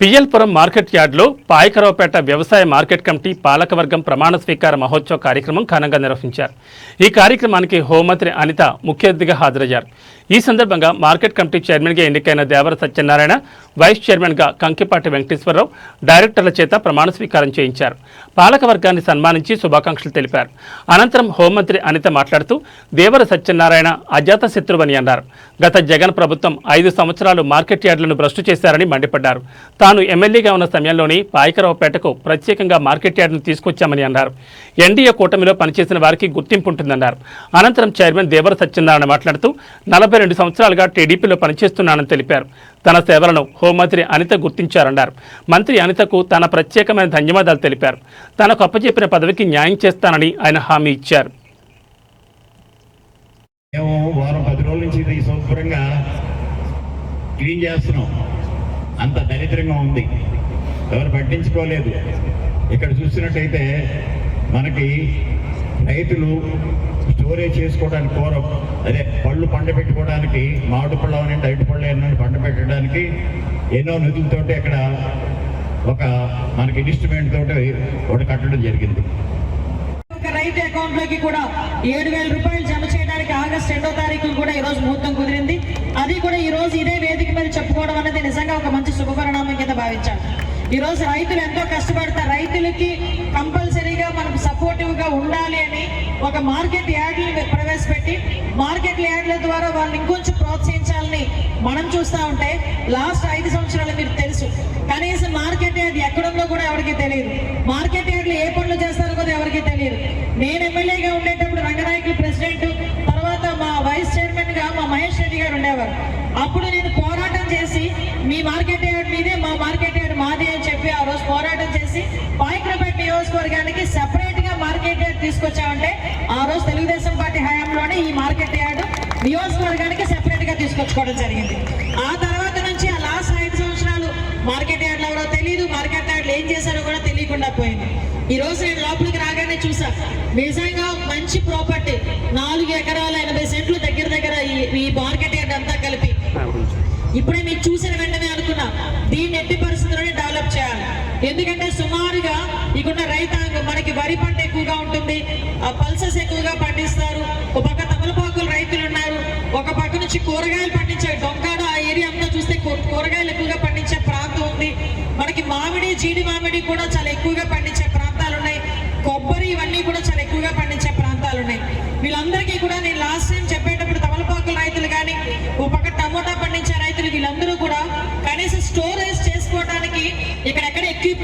P L Puram market యార్డ్లో పాయకరావుపేట వ్యవసాయ market committee పాలకవర్గం ప్రమాణ స్వీకార మహోత్సవ కార్యక్రమం ఘనంగా నిర్వహించారు. ఈ కార్యక్రమానికి హోంమంత్రి అనిత ముఖ్య అతిథిగా హాజరయ్యారు. ఈ సందర్భంగా మార్కెట్ కమిటీ చైర్మన్గా ఎన్నికైన దేవర సత్యనారాయణ వైస్ చైర్మన్గా కంకిపాటి వెంకటేశ్వరరావు డైరెక్టర్ల చేత ప్రమాణ స్వీకారం చేయించారు. పాలకవర్గాన్ని సన్మానించి శుభాకాంక్షలు తెలిపారు. అనంతరం హోంమంత్రి అనిత మాట్లాడుతూ దేవర సత్యనారాయణ అజాత శత్రువని అన్నారు. గత జగన్ ప్రభుత్వం ఐదు సంవత్సరాలు మార్కెట్ యార్డులను భ్రష్టు చేశారని మండిపడ్డారు. తాను ఎమ్మెల్యేగా ఉన్న సమయంలోని పాయకరావుపేటకు ప్రత్యేకంగా మార్కెట్ యార్డును తీసుకొచ్చామని అన్నారు. ఎన్డీఏ కూటమిలో పనిచేసిన వారికి గుర్తింపు ఉంటుందన్నారు అనంతరం చైర్మన్ దేవర సత్యనారాయణ మాట్లాడుతూ నలభై రెండు సంవత్సరాలుగా టీడీపీలో పనిచేస్తున్నానని తెలిపారు. తన సేవలను హోంమంత్రి అనిత గుర్తించారన్నారు. మంత్రి అనితకు తన ప్రత్యేకమైన ధన్యవాదాలు తెలిపారు. తనకు అప్పచెప్పిన పదవికి న్యాయం చేస్తానని ఆయన హామీ ఇచ్చారు. వారం పది రోజుల నుంచి శుభ్రంగా క్లీన్ చేస్తున్నాం. అంత దరిద్రంగా ఉంది. ఎవరు పట్టించుకోలేదు. ఇక్కడ చూసినట్టయితే మనకి రైతులు స్టోరేజ్ చేసుకోవడానికి కోరం అదే పళ్ళు పండ పెట్టుకోవడానికి మామిడి పళ్ళు అవనండి అరటి పళ్ళు అవనండి పంట పెట్టడానికి ఎన్నో నిధులతోటి ఇక్కడ ఒక మనకి ఇన్స్ట్రుమెంట్ తోటి ఒకటి కట్టడం జరిగింది. రైతు అకౌంట్లోకి కూడా ఏడు వేల రూపాయలు జమ మనకి ఆగస్ట్ రెండో తారీఖు కూడా ఈ రోజు ముహూర్తం కుదిరింది. అది కూడా ఈ రోజు ఇదే వేదిక మీద చెప్పుకోవడం అనేది నిజంగా ఒక మంచి శుభపరిణామం కింద భావించాను ఈ రోజు రైతులు ఎంతో కష్టపడతారు. రైతులకి కంపల్సరీగా మనం సపోర్టివ్గా ఉండాలి అని ఒక మార్కెట్ యాడ్లు ప్రవేశపెట్టి మార్కెట్ యాడ్ల ద్వారా వాళ్ళని ఇంకొంచెం ప్రోత్సహించాలని మనం చూస్తా ఉంటే లాస్ట్ ఐదు సంవత్సరాలు మీకు తెలుసు. కనీసం మార్కెట్ యాడ్ ఎక్కడంలో కూడా ఎవరికి తెలియదు. మార్కెట్ అప్పుడు నేను పోరాటం చేసి మీ మార్కెట్ యార్డ్ మీదే మా మార్కెట్ యార్డ్ మాది అని చెప్పి ఆ రోజు పోరాటం చేసి పాయక్రపేట నియోజకవర్గానికి సెపరేట్గా మార్కెట్ యార్డ్ తీసుకొచ్చామంటే ఆ రోజు తెలుగుదేశం పార్టీ హయాంలోనే ఈ మార్కెట్ యార్డ్ నియోజకవర్గానికి సెపరేట్గా తీసుకొచ్చుకోవడం జరిగింది. ఆ తర్వాత నుంచి ఆ లాస్ట్ ఐదు సంవత్సరాలు మార్కెట్ యార్డ్లు ఎవరో తెలియదు మార్కెట్ యార్డ్లు ఏం చేశారో కూడా తెలియకుండా పోయింది. ఈ రోజు నేను లోపలికి రాగానే చూసా నిజంగా మంచి ప్రాపర్టీ నాలుగు ఎకరాల ఎనభై సెంట్లు దగ్గర దగ్గర ఈ- ఈ మార్కెట్ యార్డ్ అంతా కలిపి ఇప్పుడే మీరు చూసిన వెంటనే అనుకున్నా దీన్ని ఎట్టి పరిస్థితుల్లోనే డెవలప్ చేయాలి. ఎందుకంటే సుమారుగా ఇకున్న రైతాంగం మనకి వరి పంట ఎక్కువగా ఉంటుంది పల్సెస్ ఎక్కువగా పండిస్తారు. ఒక పక్క తమలపాకులు రైతులు ఉన్నారు ఒక పక్క నుంచి కూరగాయలు పండించే డొంకాడ ఆ ఏరియా అంతా చూస్తే కూరగాయలు ఎక్కువగా పండించే ప్రాంతం ఉంది. మనకి మామిడి జీడి మామిడి కూడా చాలా ఎక్కువగా పండించే ప్రాంతాలు ఉన్నాయి. కొబ్బరి ఇవన్నీ కూడా చాలా ఎక్కువగా పండించే ప్రాంతాలు ఉన్నాయి వీళ్ళందరికీ కూడా నేను లాస్ట్ టైం చెప్పేటప్పుడు తమలపాకుల రైతులు కానీ ఓ పక్క టమోటా పండించే రైతులు వీళ్ళందరూ కూడా కనీసం స్టోరేజ్ చేసుకోవడానికి ఎక్విప్